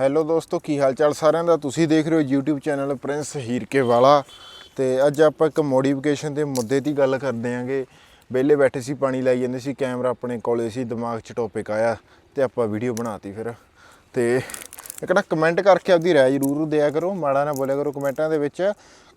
Hello ਦੋਸਤੋ, ਕੀ ਹਾਲ ਚਾਲ ਸਾਰਿਆਂ ਦਾ? ਤੁਸੀਂ ਦੇਖ ਰਹੇ ਹੋ YouTube ਚੈਨਲ ਪ੍ਰਿੰਸ ਹੀਰਕੇ ਵਾਲਾ। ਤੇ ਅੱਜ ਆਪਾਂ ਇੱਕ ਮੋਡੀਫਿਕੇਸ਼ਨ ਦੇ ਮੁੱਦੇ ਦੀ ਗੱਲ ਕਰਦੇ ਆਂਗੇ। ਵਿਹਲੇ ਬੈਠੇ ਸੀ, ਪਾਣੀ ਲਾਈ ਜਾਂਦੇ ਸੀ, ਕੈਮਰਾ ਆਪਣੇ ਕੋਲੇ ਸੀ, ਦਿਮਾਗ 'ਚ ਟੌਪਿਕ ਆਇਆ ਤੇ ਆਪਾਂ ਵੀਡੀਓ ਬਣਾਤੀ ਫਿਰ। ਤੇ ਇੱਕ ਨਾ ਕਮੈਂਟ ਕਰਕੇ ਆਪਦੀ ਰਾਏ ਜ਼ਰੂਰ ਦਿਆ ਕਰੋ, ਮਾੜਾ ਨਾ ਬੋਲਿਆ ਕਰੋ ਕਮੈਂਟਾਂ ਦੇ ਵਿੱਚ,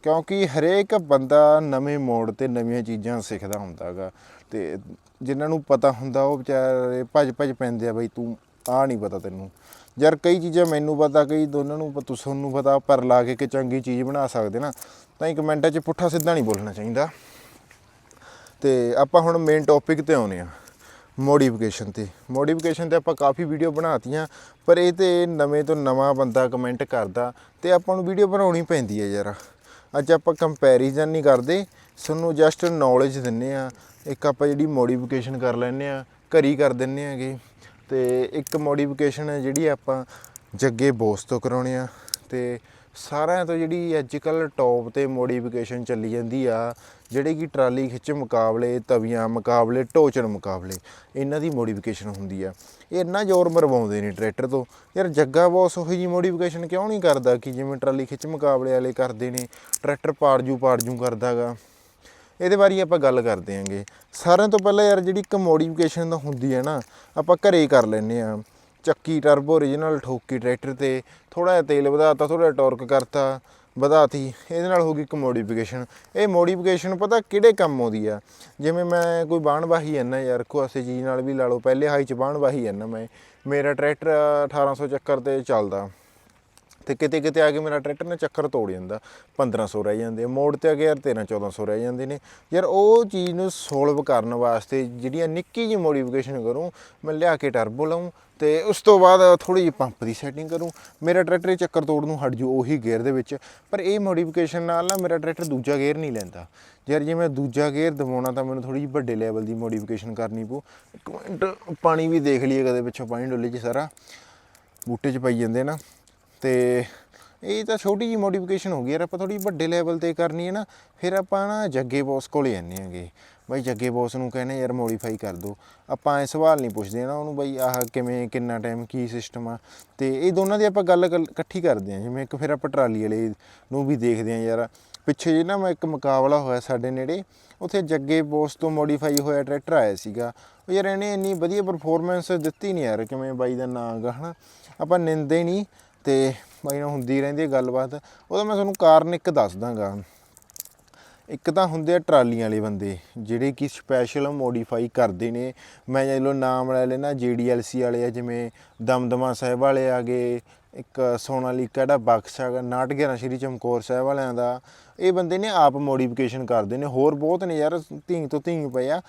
ਕਿਉਂਕਿ ਹਰੇਕ ਬੰਦਾ ਨਵੇਂ ਮੋੜ ਤੇ ਨਵੀਆਂ ਚੀਜ਼ਾਂ ਸਿੱਖਦਾ ਹੁੰਦਾਗਾ ਤੇ ਜਿਨ੍ਹਾਂ ਨੂੰ ਪਤਾ ਹੁੰਦਾ, ਉਹ ਵਿਚਾਰੇ ਭੱਜ ਭੱਜ ਪੈਂਦੇ ਆ, ਬਈ ਤੂੰ ਆ ਨਹੀਂ ਪਤਾ ਤੈਨੂੰ। ਯਾਰ ਕਈ ਚੀਜ਼ਾਂ ਮੈਨੂੰ ਪਤਾ, ਕਈ ਦੋਨਾਂ ਨੂੰ ਪਤਾ ਤੁਹਾਨੂੰ ਪਤਾ, ਪਰ ਲਾ ਕੇ ਕਿ ਚੰਗੀ ਚੀਜ਼ ਬਣਾ ਸਕਦੇ ਨਾ, ਤਾਂ ਹੀ ਕਮੈਂਟਾਂ 'ਚ ਪੁੱਠਾ ਸਿੱਧਾ ਨਹੀਂ ਬੋਲਣਾ ਚਾਹੀਦਾ। ਤੇ ਆਪਾਂ ਹੁਣ ਮੇਨ ਟੌਪਿਕ ਤੇ ਆਉਨੇ ਆ ਮੋਡੀਫਿਕੇਸ਼ਨ ਤੇ। ਮੋਡੀਫਿਕੇਸ਼ਨ ਤੇ ਆਪਾਂ ਕਾਫੀ ਵੀਡੀਓ ਬਣਾਤੀਆਂ, ਪਰ ਇਹ ਤੇ ਨਵੇਂ ਤੋਂ ਨਵਾਂ ਬੰਦਾ ਕਮੈਂਟ ਕਰਦਾ, ਤੇ ਆਪਾਂ ਨੂੰ ਵੀਡੀਓ ਬਣਾਉਣੀ ਪੈਂਦੀ ਹੈ ਯਾਰ। ਅੱਜ ਆਪਾਂ ਕੰਪੈਰੀਜ਼ਨ ਨਹੀਂ ਕਰਦੇ ਸਾਨੂੰ ਜਸਟ ਨੌਲੇਜ ਦਿੰਨੇ ਆ ਇੱਕ ਆਪਾਂ ਜਿਹੜੀ ਮੋਡੀਫਿਕੇਸ਼ਨ ਕਰ ਲੈਨੇ ਆ ਘਰੀ ਕਰ ਦਿੰਨੇ ਆਗੇ ਤੇ ਇੱਕ ਮੋਡੀਫਿਕੇਸ਼ਨ ਜਿਹੜੀ ਆਪਾਂ ਜੱਗੇ ਬੋਸ ਤੋਂ ਕਰਾਉਣੇ ਆ। ਤੇ ਸਾਰਿਆਂ ਤੋਂ ਜਿਹੜੀ ਅੱਜ ਕੱਲ ਟੌਪ ਤੇ ਮੋਡੀਫਿਕੇਸ਼ਨ ਚੱਲੀ ਜਾਂਦੀ ਆ, ਜਿਹੜੇ ਕਿ ਟਰਾਲੀ ਖਿੱਚ ਮੁਕਾਬਲੇ, ਤਵੀਆਂ ਮੁਕਾਬਲੇ ਢੋਚਣ ਮੁਕਾਬਲੇ, ਇਹਨਾਂ ਦੀ ਮੋਡੀਫਿਕੇਸ਼ਨ ਹੁੰਦੀ ਆ। ਇਹ ਇੰਨਾ ਜ਼ੋਰ ਮਰਵਾਉਂਦੇ ਨੇ ਟਰੈਕਟਰ ਤੋਂ। ਯਾਰ ਜੱਗਾ ਬੋਸ ਉਹੀ ਜੀ ਮੋਡੀਫਿਕੇਸ਼ਨ ਕਿਉਂ ਨਹੀਂ ਕਰਦਾ ਕਿ ਜਿਵੇਂ ਟਰਾਲੀ ਖਿੱਚ ਮੁਕਾਬਲੇ ਵਾਲੇ ਕਰਦੇ ਨੇ, ਟਰੈਕਟਰ ਪਾੜ ਜੂ ਪਾੜ ਜੂ ਕਰਦਾਗਾ। ਇਹਦੇ ਬਾਰੇ ਆਪਾਂ ਗੱਲ ਕਰਦੇ ਆਂਗੇ। ਸਾਰਿਆਂ ਤੋਂ ਪਹਿਲਾਂ ਯਾਰ ਜਿਹੜੀ ਕਮੋਡੀਫਿਕੇਸ਼ਨ ਮੋਡੀਫਿਕੇਸ਼ਨ ਦਾ ਹੁੰਦੀ ਹੈ ਨਾ, ਆਪਾਂ ਘਰੇ ਹੀ ਕਰ ਲੈਨੇ ਆ ਚੱਕੀ ਟਰਬੋ origignal ਠੋਕੀ ਟਰੈਕਟਰ ਤੇ ਥੋੜਾ ਜਿਹਾ ਤੇਲ ਵਧਾਤਾ ਥੋੜਾ ਜਿਹਾ ਟਾਰਕ ਕਰਤਾ, ਵਧਾਤੀ, ਇਹਦੇ ਨਾਲ ਹੋ ਗਈ ਕਮੋਡੀਫਿਕੇਸ਼ਨ ਇਹ ਮੋਡੀਫਿਕੇਸ਼ਨ ਪਤਾ ਕਿਹੜੇ ਕੰਮ ਆਉਂਦੀ ਆ? ਜਿਵੇਂ ਮੈਂ ਕੋਈ ਬਾਣ ਵਾਹੀ ਜਾਂਦਾ ਯਾਰ, ਕੋਈ ਚੀਜ਼ ਨਾਲ ਵੀ ਲਾ ਲਓ, ਪਹਿਲੇ ਹਾਈ ਚ ਬਾਣ ਵਾਹੀ ਜਾਂਦਾ ਮੈਂ। ਮੇਰਾ ਟਰੈਕਟਰ 1800 ਚੱਕਰ ਤੇ ਚੱਲਦਾ। ਤੇ ਕਿਤੇ ਕਿਤੇ ਆ ਕੇ ਮੇਰਾ ਟਰੈਕਟਰ ਨੇ ਚੱਕਰ ਤੋੜ ਜਾਂਦਾ 1500 ਰਹਿ ਜਾਂਦੇ ਮੋੜ ਤੇ ਆ ਕੇ ਯਾਰ 13 1400 ਰਹਿ ਜਾਂਦੇ ਨੇ। ਯਾਰ ਉਹ ਚੀਜ਼ ਨੂੰ ਸੋਲਵ ਕਰਨ ਵਾਸਤੇ ਜਿਹੜੀਆਂ ਨਿੱਕੀ ਜਿਹੀ ਮੋਡੀਫਿਕੇਸ਼ਨ ਕਰੂੰ, ਮੈਂ ਲਿਆ ਕੇ ਟਰਬੋ ਲਾਉਂ ਤੇ ਉਸ ਤੋਂ ਬਾਅਦ ਥੋੜੀ ਜਿਹੀ ਪੰਪ ਦੀ ਸੈਟਿੰਗ ਕਰੂੰ। ਮੇਰਾ ਟਰੈਕਟਰ ਇਹ ਚੱਕਰ ਤੋੜ ਨੂੰ ਹਟ ਜੂ ਉਹੀ ਗੇਅਰ ਦੇ ਵਿੱਚ। ਪਰ ਇਹ ਮੋਡੀਫਿਕੇਸ਼ਨ ਨਾਲ ਨਾ ਮੇਰਾ ਟਰੈਕਟਰ ਦੂਜਾ ਗੇਅਰ ਨਹੀਂ ਲੈਂਦਾ। ਯਾਰ ਜੇ ਮੈਂ ਦੂਜਾ ਗੇਅਰ ਦਵਾਉਣਾ ਤਾਂ ਮੈਨੂੰ ਥੋੜੀ ਜਿਹੀ ਵੱਡੇ ਲੈਵਲ ਦੀ ਮੋਡੀਫਿਕੇਸ਼ਨ ਕਰਨੀ ਪਊ। ਇੱਕ ਮਿੰਟ, ਪਾਣੀ ਵੀ ਦੇਖ ਲਈਏ ਕਦੇ ਪਿੱਛੋਂ, ਪਾਣੀ ਡੋਲੇ 'ਚ ਸਾਰਾ। ਬੂਟੇ 'ਚ ਪਈ ਜਾਂਦੇ ਨਾ। ਤੇ ਇਹ ਤਾਂ ਛੋਟੀ ਜੀ ਮੋਡੀਫਿਕੇਸ਼ਨ ਹੋ ਗਈ ਯਾਰ, ਆਪਾਂ ਥੋੜੀ ਵੱਡੇ ਲੈਵਲ ਤੇ ਕਰਨੀ ਹੈ ਨਾ, ਫਿਰ ਆਪਾਂ ਨਾ ਜੱਗੇ ਬੌਸ ਕੋਲੇ ਜਾਂਦੇ ਆਂਗੇ ਬਾਈ ਜੱਗੇ ਬੌਸ ਨੂੰ ਕਹਿੰਦੇ ਯਾਰ ਮੋਡੀਫਾਈ ਕਰ ਦੋ। ਆਪਾਂ ਐ ਸਵਾਲ ਨਹੀਂ ਪੁੱਛਦੇ ਨਾ ਉਹਨੂੰ ਬਾਈ ਆਹ ਕਿਵੇਂ, ਕਿੰਨਾ ਟਾਈਮ ਕੀ ਸਿਸਟਮ ਆ। ਤੇ ਇਹ ਦੋਨਾਂ ਦੀ ਆਪਾਂ ਗੱਲ ਗੱਲ ਇਕੱਠੀ ਕਰਦੇ ਆਂ ਜਿਵੇਂ ਇੱਕ ਫਿਰ ਆਪਾਂ ਟਰਾਲੀ ਵਾਲੇ ਨੂੰ ਵੀ ਦੇਖਦੇ ਆਂ ਯਾਰ। ਪਿੱਛੇ ਜੇ ਨਾ ਮੈਂ ਇੱਕ ਮੁਕਾਬਲਾ ਹੋਇਆ ਸਾਡੇ ਨੇੜੇ। ਉੱਥੇ ਜੱਗੇ ਬੌਸ ਤੋਂ ਮੋਡੀਫਾਈ ਹੋਇਆ ਟਰੈਕਟਰ ਆਇਆ ਸੀਗਾ। ਉਹ ਯਾਰ ਇਹਨੇ ਇੰਨੀ ਵਧੀਆ ਪਰਫਾਰਮੈਂਸ ਦਿੱਤੀ ਨਹੀਂ ਯਾਰ, ਕਿਵੇਂ ਬਾਈ ਦਾ ਨਾਂ ਗਾ, ਹਨਾ। ਆਪਾਂ ਨਿੰਦੇ ਨਹੀਂ। ਤੇ ਬਾਈ ਨਾਲ ਹੁੰਦੀ ਰਹਿੰਦੀ ਹੈ ਗੱਲਬਾਤ। ਉਹਦਾ ਮੈਂ ਤੁਹਾਨੂੰ ਕਾਰਨ ਇੱਕ ਦੱਸ ਦਾਂਗਾ ਇੱਕ ਤਾਂ ਹੁੰਦੇ ਆ ਟਰਾਲੀਆਂ ਵਾਲੇ ਬੰਦੇ, ਜਿਹੜੇ ਕਿ ਸਪੈਸ਼ਲ ਮੋਡੀਫਾਈ ਕਰਦੇ ਨੇ। ਮੈਂ ਜਦੋਂ ਨਾਮ ਲੈ ਲੈਣਾ JDLC ਵਾਲੇ ਆ, ਜਿਵੇਂ ਦਮਦਮਾ ਸਾਹਿਬ ਵਾਲੇ ਆ ਗਏ, ਇੱਕ ਸੋਨਾਲੀਕਾ ਦਾ ਬਕਸ ਹੈਗਾ 911 ਸ਼੍ਰੀ ਚਮਕੌਰ ਸਾਹਿਬ ਵਾਲਿਆਂ ਦਾ। ਇਹ ਬੰਦੇ ਨੇ ਆਪ ਮੋਡੀਫਿਕੇਸ਼ਨ ਕਰਦੇ ਨੇ। ਹੋਰ ਬਹੁਤ ਨੇ ਯਾਰ ਧੀਂਗ ਤੋਂ ਧੀਂਗ ਪਏ ਆ।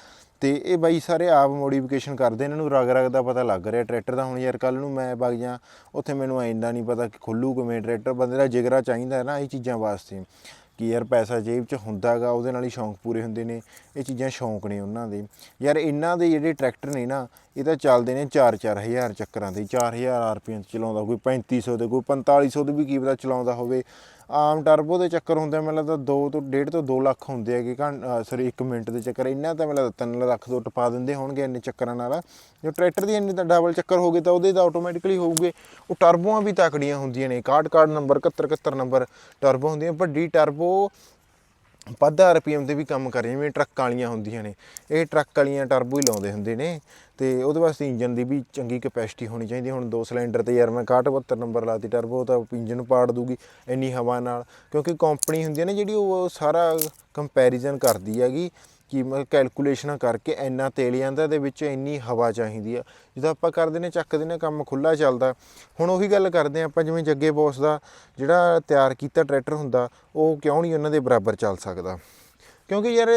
ਤੇ ਇਹ ਬਾਈ ਸਾਰੇ ਆਪ ਮੋਡੀਫਿਕੇਸ਼ਨ ਕਰਦੇ ਇਹਨਾਂ ਨੂੰ ਰਗ ਰਗ ਦਾ ਪਤਾ ਲੱਗ ਰਿਹਾ। ਟਰੈਕਟਰ ਦਾ ਹੁਣ ਯਾਰ ਕੱਲ ਨੂੰ ਮੈਂ ਵਗ ਜਾ, ਉੱਥੇ ਮੈਨੂੰ ਇੰਨਾ ਨਹੀਂ ਪਤਾ ਕਿ ਖੁੱਲੂ ਕਿਵੇਂ ਟਰੈਕਟਰ, ਬੰਦੇ ਦਾ ਜਿਗਰਾ ਚਾਹੀਦਾ ਹੈ ਨਾ ਇਹ ਚੀਜ਼ਾਂ ਵਾਸਤੇ ਕਿ ਯਾਰ ਪੈਸਾ ਜੇਬ 'ਚ ਹੁੰਦਾਗਾ, ਉਹਦੇ ਨਾਲ ਹੀ ਸ਼ੌਂਕ ਪੂਰੇ ਹੁੰਦੇ ਨੇ, ਇਹ ਚੀਜ਼ਾਂ ਸ਼ੌਂਕ ਨੇ ਉਹਨਾਂ ਦੇ। ਯਾਰ ਇਹਨਾਂ ਦੇ ਜਿਹੜੇ ਟਰੈਕਟਰ ਨੇ ਨਾ, ਇਹ ਤਾਂ ਚੱਲਦੇ ਨੇ 4-4000 ਚੱਕਰਾਂ ਤੇ 4000 ਆਰਪੀਐਮ ਚਲਾਉਂਦਾ, ਕੋਈ 3500 ਦੇ, ਕੋਈ 4500 ਦੇ ਵੀ ਕੀ ਪਤਾ ਚਲਾਉਂਦਾ ਹੋਵੇ। ਆਮ ਟਰਬੋ ਦੇ ਚੱਕਰ ਹੁੰਦੇ ਆ, ਮੈਨੂੰ ਲੱਗਦਾ 2 ਤੋਂ 1.5 ਤੋਂ 2 ਲੱਖ ਹੁੰਦੇ ਹੈਗੇ ਘੰ ਸੌਰੀ 1 ਮਿੰਟ ਦੇ ਚੱਕਰ। ਇੰਨਾ ਤਾਂ ਮੈਨੂੰ ਲੱਗਦਾ 3 ਲੱਖ ਤੋਂ ਟਪਾ ਦਿੰਦੇ ਹੋਣਗੇ ਇੰਨੇ ਚੱਕਰਾਂ ਨਾਲ। ਜੋ ਟਰੈਕਟਰ ਦੀ ਇੰਨੇ ਤਾਂ ਡਬਲ ਚੱਕਰ ਹੋ ਗਏ ਤਾਂ ਉਹਦੇ ਤਾਂ ਆਟੋਮੈਟਿਕਲੀ ਹੋਊਗੇ। ਉਹ ਟਰਬੋਆਂ ਵੀ ਤਕੜੀਆਂ ਹੁੰਦੀਆਂ ਨੇ। 61 61 ਨੰਬਰ 71 71 ਨੰਬਰ ਟਰਬੋ ਹੁੰਦੀਆਂ। ਵੱਡੀ ਟਰਬੋ ਵੱਧ ਆਰਪੀਐਮ ਤੇ ਵੀ ਕੰਮ ਕਰ ਜਿਵੇਂ ਟਰੱਕ ਵਾਲੀਆਂ ਹੁੰਦੀਆਂ ਨੇ। ਇਹ ਟਰੱਕ ਵਾਲੀਆਂ ਟਰਬੋ ਹੀ ਲਾਉਂਦੇ ਹੁੰਦੇ ਨੇ। ਤੇ ਉਹਦੇ ਵਾਸਤੇ ਇੰਜਨ ਦੀ ਵੀ ਚੰਗੀ ਕਪੈਸਿਟੀ ਹੋਣੀ ਚਾਹੀਦੀ ਹੁਣ ਦੋ ਸਿਲੰਡਰ ਤੇ ਯਾਰ ਮੈਂ 61 72 ਨੰਬਰ ਲਾਤੀ ਟਰਬੋ ਤਾਂ ਇੰਜਨ ਪਾੜ ਦੂਗੀ ਇੰਨੀ ਹਵਾ ਨਾਲ। ਕਿਉਂਕਿ ਕੰਪਨੀ ਹੁੰਦੀ ਹੈ ਨਾ ਜਿਹੜੀ ਉਹ ਸਾਰਾ ਕੰਪੈਰੀਜ਼ਨ ਕਰਦੀ ਹੈਗੀ ਕਿ ਮੈਂ ਕੈਲਕੂਲੇਸ਼ਨਾਂ ਕਰਕੇ ਇੰਨਾ ਤੇਲ ਜਾਂਦਾ ਦੇ ਵਿੱਚ ਇੰਨੀ ਹਵਾ ਚਾਹੀਦੀ ਆ। ਜਦੋਂ ਆਪਾਂ ਕਰਦੇ ਨੇ ਚੱਕਦੇ ਨੇ ਕੰਮ ਖੁੱਲਾ ਚੱਲਦਾ। ਹੁਣ ਉਹੀ ਗੱਲ ਕਰਦੇ ਆ ਆਪਾਂ, ਜਿਵੇਂ ਜੱਗੇ ਬੌਸ ਦਾ ਜਿਹੜਾ ਤਿਆਰ ਕੀਤਾ ਟਰੈਕਟਰ ਹੁੰਦਾ, ਉਹ ਕਿਉਂ ਨਹੀਂ ਉਹਨਾਂ ਦੇ ਬਰਾਬਰ ਚੱਲ ਸਕਦਾ? ਕਿਉਂਕਿ ਯਾਰ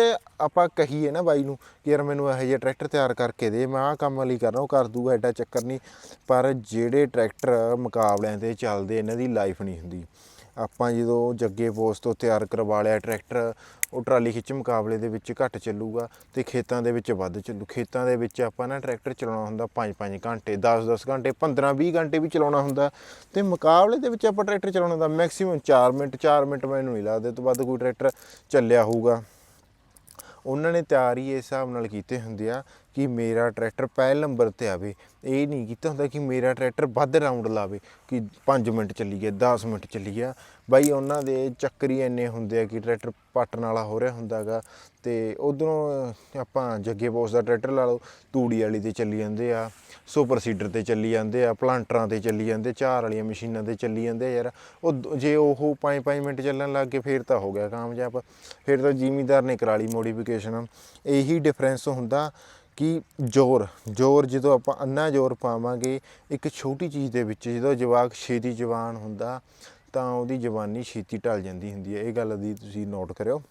ਆਪਾਂ ਕਹੀਏ ਨਾ ਬਾਈ ਨੂੰ ਕਿ ਯਾਰ ਮੈਨੂੰ ਇਹੋ ਜਿਹਾ ਟਰੈਕਟਰ ਤਿਆਰ ਕਰਕੇ ਦੇ, ਮੈਂ ਆਹ ਕੰਮ ਲਈ ਕਰਨਾ ਉਹ ਕਰ ਦੂਗਾ, ਐਡਾ ਚੱਕਰ ਨਹੀਂ। ਪਰ ਜਿਹੜੇ ਟਰੈਕਟਰ ਮੁਕਾਬਲਿਆਂ ਤੇ ਚੱਲਦੇ, ਇਹਨਾਂ ਦੀ ਲਾਈਫ ਨਹੀਂ ਹੁੰਦੀ। ਆਪਾਂ ਜਦੋਂ ਜੱਗੇ ਬੋਸ ਤੋਂ ਤਿਆਰ ਕਰਵਾ ਲਿਆ ਟਰੈਕਟਰ, ਉਹ ਟਰਾਲੀ ਖਿੱਚ ਮੁਕਾਬਲੇ ਦੇ ਵਿੱਚ ਘੱਟ ਚੱਲੂਗਾ ਤੇ ਖੇਤਾਂ ਦੇ ਵਿੱਚ ਵੱਧ ਚੱਲੂ। ਖੇਤਾਂ ਦੇ ਵਿੱਚ ਆਪਾਂ ਨਾ ਟਰੈਕਟਰ ਚਲਾਉਣਾ ਹੁੰਦਾ 5-5 ਘੰਟੇ 10-10 ਘੰਟੇ 15-20 ਘੰਟੇ ਵੀ ਚਲਾਉਣਾ ਹੁੰਦਾ ਤੇ ਮੁਕਾਬਲੇ ਦੇ ਵਿੱਚ ਆਪਾਂ ਟਰੈਕਟਰ ਚਲਾਉਣਾ ਦਾ ਮੈਕਸਿਮਮ 4 ਮਿੰਟ 4 ਮਿੰਟ ਮੈਨੂੰ ਨਹੀਂ ਲੱਗਦਾ ਤੋਂ ਵੱਧ ਕੋਈ ਟਰੈਕਟਰ ਚੱਲਿਆ ਹੋਊਗਾ। ਉਹਨਾਂ ਨੇ ਤਿਆਰੀ ਇਸ ਹਿਸਾਬ ਨਾਲ ਕੀਤੇ ਹੁੰਦੇ ਆ ਕਿ ਮੇਰਾ ਟਰੈਕਟਰ ਪਹਿਲ ਨੰਬਰ ਤੇ ਆਵੇ। ਇਹ ਨਹੀਂ ਕੀਤਾ ਹੁੰਦਾ ਕਿ ਮੇਰਾ ਟਰੈਕਟਰ ਵੱਧ ਰਾਉਂਡ ਲਾਵੇ ਕਿ 5 ਮਿੰਟ ਚੱਲੀ ਗਿਆ 10 ਮਿੰਟ ਚੱਲੀ ਗਿਆ। ਬਾਈ ਉਹਨਾਂ ਦੇ ਚੱਕਰ ਹੀ ਇੰਨੇ ਹੁੰਦੇ ਆ ਕਿ ਟਰੈਕਟਰ ਪੱਟਣ ਵਾਲਾ ਹੋ ਰਿਹਾ ਹੁੰਦਾਗਾ ਤੇ ਉਧਰੋਂ ਆਪਾਂ ਜੱਗੇ ਬੋਸ ਦਾ ਟਰੈਕਟਰ ਲਾ ਲਓ, ਤੂੜੀ ਵਾਲੀ ਤੇ ਚੱਲੀ ਜਾਂਦੇ ਆ, ਸੁਪਰ ਸੀਡਰ ਤੇ ਚੱਲੀ ਜਾਂਦੇ ਆ, ਪਲਾਂਟਰਾਂ ਤੇ ਚੱਲੀ ਜਾਂਦੇ ਚਾਰ ਵਾਲੀਆਂ ਮਸ਼ੀਨਾਂ ਤੇ ਚੱਲੀ ਜਾਂਦੇ ਆ ਯਾਰ। ਉਹ ਜੇ ਉਹ 5-5 ਮਿੰਟ ਚੱਲਣ ਲੱਗ ਗਏ, ਫੇਰ ਤਾਂ ਹੋ ਗਿਆ ਕਾਮਯਾਬ। ਫਿਰ ਤਾਂ ਜ਼ਿਮੀਦਾਰ ਨੇ ਕਰਾ ਲਈ ਮੋਡੀਫਿਕੇਸ਼ਨ। ਇਹੀ ਡਿਫਰੈਂਸ ਹੁੰਦਾ ਕਿ ਜ਼ੋਰ? ਜ਼ੋਰ ਜਦੋਂ ਆਪਾਂ ਅੰਨਾ ਜ਼ੋਰ ਪਾਵਾਂਗੇ, ਇੱਕ ਛੋਟੀ ਚੀਜ਼ ਦੇ ਵਿੱਚ ਜਦੋਂ ਜਵਾਕ ਛੇਤੀ ਜਵਾਨ ਹੁੰਦਾ, ਤਾਂ ਉਹਦੀ ਜਵਾਨੀ ਛੇਤੀ ਢਲ ਜਾਂਦੀ ਹੁੰਦੀ ਹੈ। ਇਹ ਗੱਲ ਦੀ ਤੁਸੀਂ ਨੋਟ ਕਰਿਓ।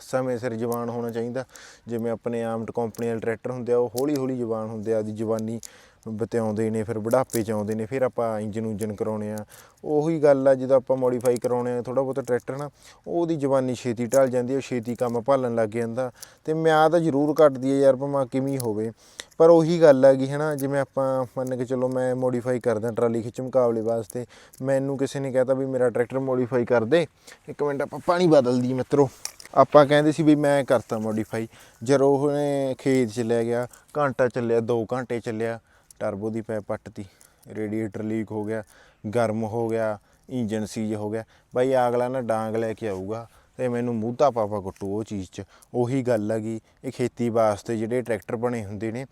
ਸਮੇਂ ਸਿਰ ਜਵਾਨ ਹੋਣਾ ਚਾਹੀਦਾ। ਜਿਵੇਂ ਆਪਣੇ ਆਮ ਕੰਪਨੀ ਵਾਲੇ ਟਰੈਕਟਰ ਹੁੰਦੇ ਆ, ਉਹ ਹੌਲੀ ਹੌਲੀ ਜਵਾਨ ਹੁੰਦੇ ਆ ਉਹਦੀ ਜਵਾਨੀ ਬਤਿਆਉਂਦੇ ਨੇ, ਫਿਰ ਬੁਢਾਪੇ ਚ ਆਉਂਦੇ ਨੇ, ਫਿਰ ਆਪਾਂ ਇੰਜਨ ਉਂਜਨ ਕਰਾਉਣੇ ਆ। ਉਹੀ ਗੱਲ ਆ, ਜਦੋਂ ਆਪਾਂ ਮੋਡੀਫਾਈ ਕਰਾਉਣੇ ਆ ਥੋੜਾ ਬਹੁਤਾ ਟਰੈਕਟਰ ਨਾ, ਉਹਦੀ ਜਵਾਨੀ ਛੇਤੀ ਢਲ ਜਾਂਦੀ ਹੈ ਉਹ ਛੇਤੀ ਕੰਮ ਭਾਲਣ ਲੱਗ ਜਾਂਦਾ। ਤੇ ਮਿਆਦ ਜ਼ਰੂਰ ਘਟਦੀ ਹੈ ਯਾਰ, ਭਾਵੇਂ ਕਿਵੇਂ ਹੋਵੇ। ਪਰ ਉਹੀ ਗੱਲ ਹੈਗੀ ਹਨਾ, ਜਿਵੇਂ ਆਪਾਂ ਮੰਨ ਕੇ ਚੱਲੋ ਮੈਂ ਮੋਡੀਫਾਈ ਕਰਦਾ ਟਰਾਲੀ ਖਿੱਚ ਮੁਕਾਬਲੇ ਵਾਸਤੇ, ਮੈਨੂੰ ਕਿਸੇ ਨੇ ਕਹਿਤਾ ਵੀ ਮੇਰਾ ਟਰੈਕਟਰ ਮੋਡੀਫਾਈ ਕਰ ਦੇ। ਇੱਕ ਮਿੰਟ, ਆਪਾਂ ਪਾਣੀ ਬਦਲ ਦੀ ਮਿੱਤਰੋ। ਆਪਾਂ ਕਹਿੰਦੇ ਸੀ ਵੀ ਮੈਂ ਕਰਤਾ ਮੋਡੀਫਾਈ ਜਦੋਂ ਉਹਨੇ ਖੇਤ ਚ ਲੈ ਗਿਆ, ਘੰਟਾ ਚੱਲਿਆ 2 ਘੰਟੇ ਚੱਲਿਆ ਟਰਬੋ ਦੀ ਪੈਪ ਪੱਟਤੀ, ਰੇਡੀਏਟਰ ਲੀਕ ਹੋ ਗਿਆ, ਗਰਮ ਹੋ ਗਿਆ ਇੰਜਨ ਸੀਜ ਹੋ ਗਿਆ। ਬਾਈ ਅਗਲਾ ਨਾ ਡਾਂਗ ਲੈ ਕੇ ਆਊਗਾ ਤੇ ਮੈਨੂੰ ਮੂਧਾ ਪਾਪਾ ਕੁੱਟੂ ਉਹ ਚੀਜ਼ 'ਚ। ਉਹੀ ਗੱਲ ਹੈਗੀ ਇਹ ਖੇਤੀ ਵਾਸਤੇ ਜਿਹੜੇ ਟਰੈਕਟਰ ਬਣੇ ਹੁੰਦੇ ਨੇ,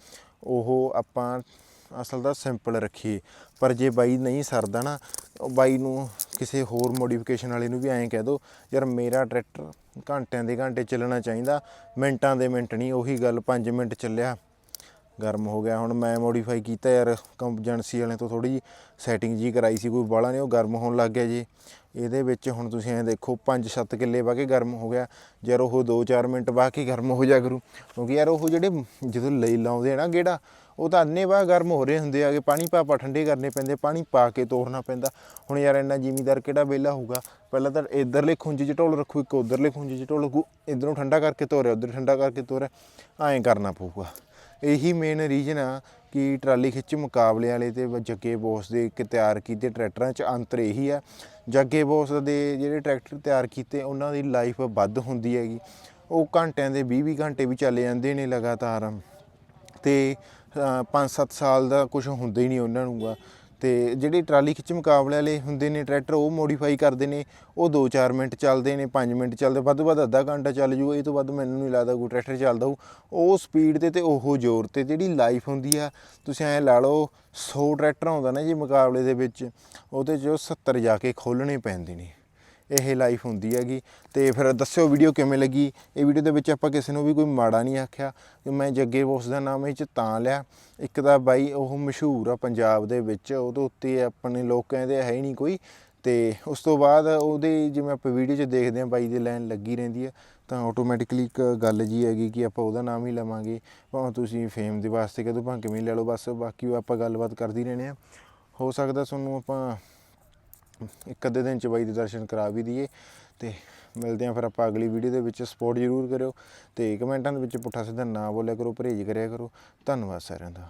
ਉਹ ਆਪਾਂ ਅਸਲ ਦਾ ਸਿੰਪਲ ਰੱਖੀਏ। ਪਰ ਜੇ ਬਾਈ ਨਹੀਂ ਸਰਦਾ ਨਾ ਬਾਈ ਨੂੰ ਕਿਸੇ ਹੋਰ ਮੋਡੀਫਿਕੇਸ਼ਨ ਵਾਲੇ ਨੂੰ ਵੀ ਐਂ ਕਹਿ ਦੋ, ਯਾਰ ਮੇਰਾ ਟਰੈਕਟਰ ਘੰਟਿਆਂ ਦੇ ਘੰਟੇ ਚੱਲਣਾ ਚਾਹੀਦਾ, ਮਿੰਟਾਂ ਦੇ ਮਿੰਟ ਨਹੀਂ, ਉਹੀ ਗੱਲ 5 ਮਿੰਟ ਚੱਲਿਆ। ਗਰਮ ਹੋ ਗਿਆ। ਹੁਣ ਮੈਂ ਮੋਡੀਫਾਈ ਕੀਤਾ ਯਾਰ ਕੰਪਜੈਂਸੀ ਵਾਲਿਆਂ ਤੋਂ ਥੋੜੀ ਜੀ ਸੈਟਿੰਗ ਜੀ ਕਰਾਈ ਸੀ, ਕੋਈ ਬਾਲਾ ਨਹੀਂ ਉਹ ਗਰਮ ਹੋਣ ਲੱਗ ਗਿਆ ਜੀ। ਇਹਦੇ ਵਿੱਚ ਹੁਣ ਤੁਸੀਂ ਐਂ ਦੇਖੋ 5-7 ਕਿੱਲੇ ਵਾਹ ਕੇ ਗਰਮ ਹੋ ਗਿਆ। ਯਾਰ ਉਹ 2-4 ਮਿੰਟ ਵਾਹ ਕੇ ਗਰਮ ਹੋ ਜਾ ਕਰੂ। ਕਿਉਂਕਿ ਯਾਰ ਉਹ ਜਿਹੜੇ ਜਦੋਂ ਲਈ ਲਾਉਂਦੇ ਆ ਨਾ ਗੇੜਾ, ਉਹ ਤਾਂ ਅੰਨੇ ਵਾਹ ਗਰਮ ਹੋ ਰਹੇ ਹੁੰਦੇ ਆਗੇ ਪਾਣੀ ਪਾ ਪਾ ਠੰਡੇ ਕਰਨੇ ਪੈਂਦੇ, ਪਾਣੀ ਪਾ ਕੇ ਤੋਰਨਾ ਪੈਂਦਾ। ਹੁਣ ਯਾਰ ਇੰਨਾ ਜ਼ਿਮੀਦਾਰ ਕਿਹੜਾ ਵਿਹਲਾ ਹੋਊਗਾ? ਪਹਿਲਾਂ ਤਾਂ ਇਧਰਲੇ ਖੁੰਝ 'ਚ ਢੋਲ ਰੱਖੂ, ਇੱਕ ਉਧਰਲੇ ਖੁੰਝ 'ਚ ਢੋਲ ਰੱਖੂ। ਇਧਰੋਂ ਠੰਡਾ ਕਰਕੇ ਤੋਰਿਆ, ਉਧਰ ਠੰਡਾ ਕਰਕੇ ਤੋਰਿਆ। ਐਂ ਕਰਨਾ ਪਊਗਾ। ਇਹੀ ਮੇਨ ਰੀਜਨ ਆ ਕਿ ਟਰਾਲੀ ਖਿੱਚ ਮੁਕਾਬਲੇ ਵਾਲੇ ਤੇ ਜੱਗੇ ਬੋਸ ਦੇ ਇੱਕ ਤਿਆਰ ਕੀਤੇ ਟਰੈਕਟਰਾਂ 'ਚ ਅੰਤਰ ਇਹੀ ਆ। ਜੱਗੇ ਬੋਸ ਦੇ ਜਿਹੜੇ ਟਰੈਕਟਰ ਤਿਆਰ ਕੀਤੇ, ਉਹਨਾਂ ਦੀ ਲਾਈਫ ਵੱਧ ਹੁੰਦੀ ਹੈਗੀ। ਉਹ ਘੰਟਿਆਂ ਦੇ 20-20 ਘੰਟੇ ਵੀ ਚੱਲੇ ਜਾਂਦੇ ਨੇ ਲਗਾਤਾਰ। ਤੇ 5-7 ਸਾਲ ਦਾ ਕੁਝ ਹੁੰਦਾ ਹੀ ਨਹੀਂ ਉਹਨਾਂ ਨੂੰ ਤੇ ਜਿਹੜੇ ਟਰਾਲੀ ਖਿੱਚ ਮੁਕਾਬਲੇ ਵਾਲੇ ਹੁੰਦੇ ਨੇ ਟਰੈਕਟਰ, ਉਹ ਮੋਡੀਫਾਈ ਕਰਦੇ ਨੇ, ਉਹ 2-4 ਮਿੰਟ ਚੱਲਦੇ ਨੇ 5 ਮਿੰਟ ਚੱਲਦੇ ਵੱਧ ਤੋਂ ਵੱਧ ਅੱਧਾ ਘੰਟਾ ਚੱਲ ਜੂਗਾ, ਇਹ ਤੋਂ ਵੱਧ ਮੈਨੂੰ ਨਹੀਂ ਲੱਗਦਾ ਕੋਈ ਟਰੈਕਟਰ ਚੱਲਦਾ ਹੋਊ। ਉਹ ਸਪੀਡ ਤੇ ਤੇ ਉਹ ਜ਼ੋਰ ਤੇ ਜਿਹੜੀ ਲਾਈਫ ਹੁੰਦੀ ਆ, ਤੁਸੀਂ ਐਂ ਲਾ ਲਓ 100 ਟਰੈਕਟਰ ਆਉਂਦਾ ਨਾ ਜੀ ਮੁਕਾਬਲੇ ਦੇ ਵਿੱਚ, ਉਹਦੇ 'ਚੋਂ 70 ਜਾ ਕੇ ਖੋਲਣੇ ਪੈਂਦੇ ਨੇ। ਇਹ ਲਾਈਫ ਹੁੰਦੀ ਹੈਗੀ। ਤੇ ਫਿਰ ਦੱਸਿਓ ਵੀਡੀਓ ਕਿਵੇਂ ਲੱਗੀ? ਇਹ ਵੀਡੀਓ ਦੇ ਵਿੱਚ ਆਪਾਂ ਕਿਸੇ ਨੂੰ ਵੀ ਕੋਈ ਮਾੜਾ ਨਹੀਂ ਆਖਿਆ। ਮੈਂ ਜੱਗੇ ਬੋਸ ਦਾ ਨਾਮ ਇਹ ਚ ਤਾਂ ਲਿਆ। ਇੱਕ ਤਾਂ ਬਾਈ, ਉਹ ਮਸ਼ਹੂਰ ਆ ਪੰਜਾਬ ਦੇ ਵਿੱਚ। ਉਹਦੇ ਉੱਤੇ ਆਪਣੇ ਲੋਕ ਕਹਿੰਦੇ ਹੈ ਹੀ ਨਹੀਂ ਕੋਈ। ਤੇ ਉਸ ਤੋਂ ਬਾਅਦ ਉਹਦੇ ਜਿਵੇਂ ਆਪਾਂ ਵੀਡੀਓ 'ਚ ਦੇਖਦੇ ਹਾਂ ਬਾਈ ਦੀ ਲਾਈਨ ਲੱਗੀ ਰਹਿੰਦੀ ਹੈ ਤਾਂ ਆਟੋਮੈਟਿਕਲੀ ਇੱਕ ਗੱਲ ਜੀ ਹੈਗੀ ਕਿ ਆਪਾਂ ਉਹਦਾ ਨਾਮ ਹੀ ਲਵਾਂਗੇ। ਭਾਵੇਂ ਤੁਸੀਂ ਫੇਮ ਦੇ ਵਾਸਤੇ ਕਹਦੋ ਭਾਵੇਂ ਕਿਵੇਂ ਲੈ ਲਓ, ਬਸ ਬਾਕੀ ਆਪਾਂ ਗੱਲਬਾਤ ਕਰਦੀ ਰਹਿੰਦੇ ਆ। ਹੋ ਸਕਦਾ ਤੁਹਾਨੂੰ ਆਪਾਂ ਇੱਕ ਅੱਧੇ ਦਿਨ ਚ ਬਾਈ ਦੇ ਦਰਸ਼ਨ ਕਰਾ ਵੀ ਦਈਏ ਤੇ ਮਿਲਦੇ ਆਂ ਫਿਰ ਆਪਾਂ ਅਗਲੀ ਵੀਡੀਓ ਦੇ ਵਿੱਚ। ਸਪੋਰਟ ਜ਼ਰੂਰ ਕਰਿਓ ਤੇ ਕਮੈਂਟਾਂ ਦੇ ਵਿੱਚ ਪੁੱਠਾ ਸਿੱਧਾ ਨਾ ਬੋਲਿਆ ਕਰੋ, ਪਰਹੇਜ਼ ਕਰਿਆ ਕਰੋ। ਧੰਨਵਾਦ ਸਾਰਿਆਂ ਦਾ।